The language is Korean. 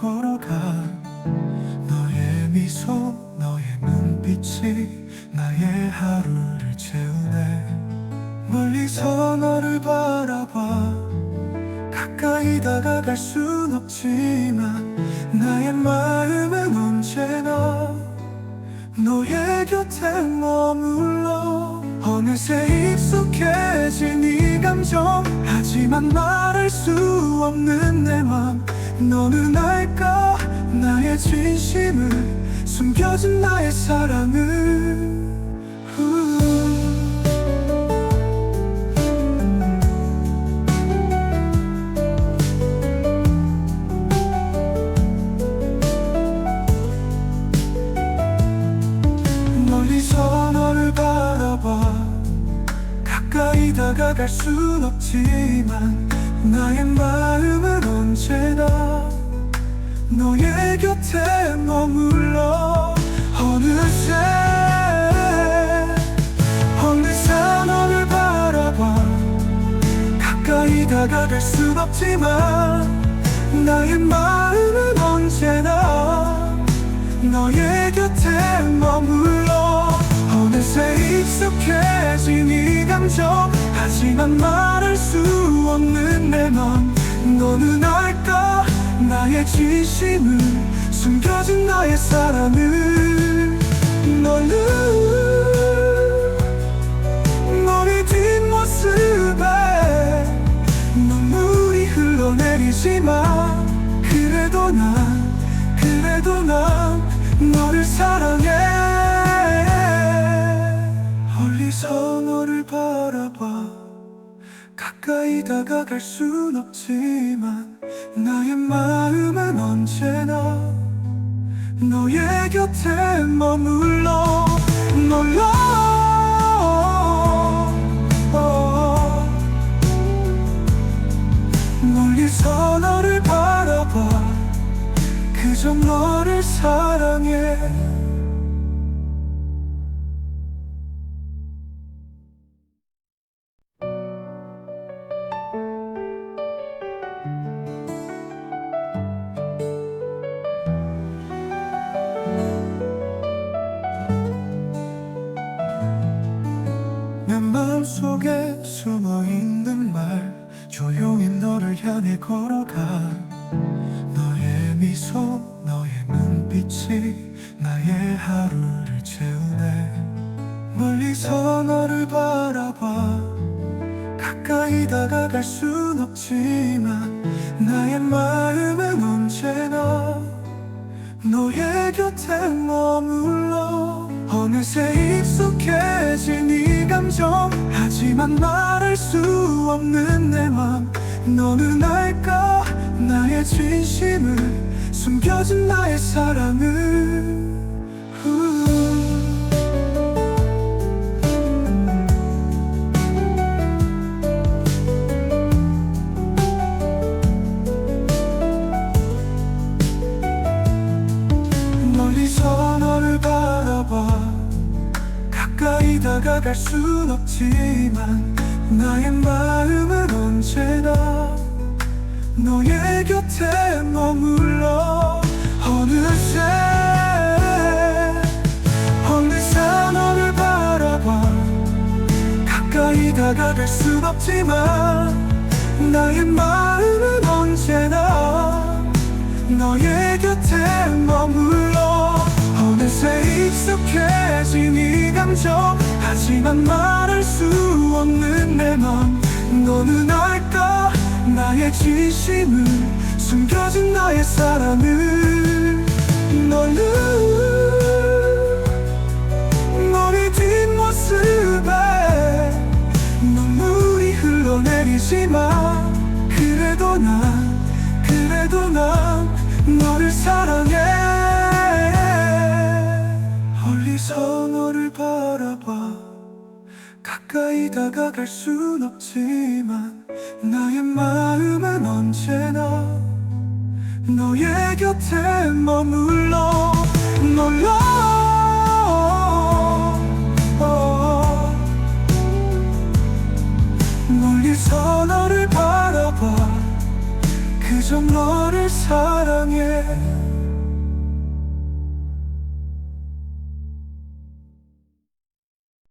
걸어가 너의 미소 너의 눈빛이 나의 하루를 채우네. 멀리서 너를 바라봐. 가까이 다가갈 순 없지만 나의 마음은 언제나 너의 곁에 머물러. 어느새 익숙해진 이 감정. 하지만 말할 수 없는 내맘 너는 알까? 나의 진심을 숨겨진 나의 사랑을. 우. 멀리서 너를 바라봐. 가까이 다가갈 순 없지만 나의 마음은 언제나 너의 곁에 머물러. 어느새 어느새 너를 바라봐. 가까이 다가갈 순 없지만 나의 마음은 언제나 너의 곁에 머물러. 어느새 익숙해진 이 감정 하지만 말 맘 너는 알까? 나의 진심을 숨겨진 나의 사랑을. 너는 너의 뒷모습에 눈물이 흘러내리지만 그래도 난 그래도 난 너를 사랑해. 멀리서 너를 바라봐 가까이 다가갈 순 없지만 나의 마음은 언제나 너의 곁에 머물러 속에 숨어있는 말 조용히 너를 향해 걸어가. 너의 미소 너의 눈빛이 나의 하루를 채우네. 멀리서 너를 바라봐. 가까이 다가갈 순 없지만 나의 마음은 언제나 너의 곁에 머물러. 어느새 익숙해진 이 감정 하지만 말할 수 없는 내 맘 너는 알까? 나의 진심을 숨겨진 나의 사랑을 다가갈 순 없지만 나의 마음은 언제나 너의 곁에 머물러. 어느새 어느새 너를 바라봐. 가까이 다가갈 순 없지만 나의 마음은 언제나 너의 곁에 머물러. 어느새 익숙해진 이 감정 하지만 말할 수 없는 내 맘. 너는 알까? 나의 진심을 숨겨진 나의 사랑을 너는 너의 뒷모습에 눈물이 흘러내리지만 그래도 난 그래도 난 너를 사랑해. 멀리서 너를 가까이 다가갈 순 없지만 나의 마음은 언제나 너의 곁에 머물러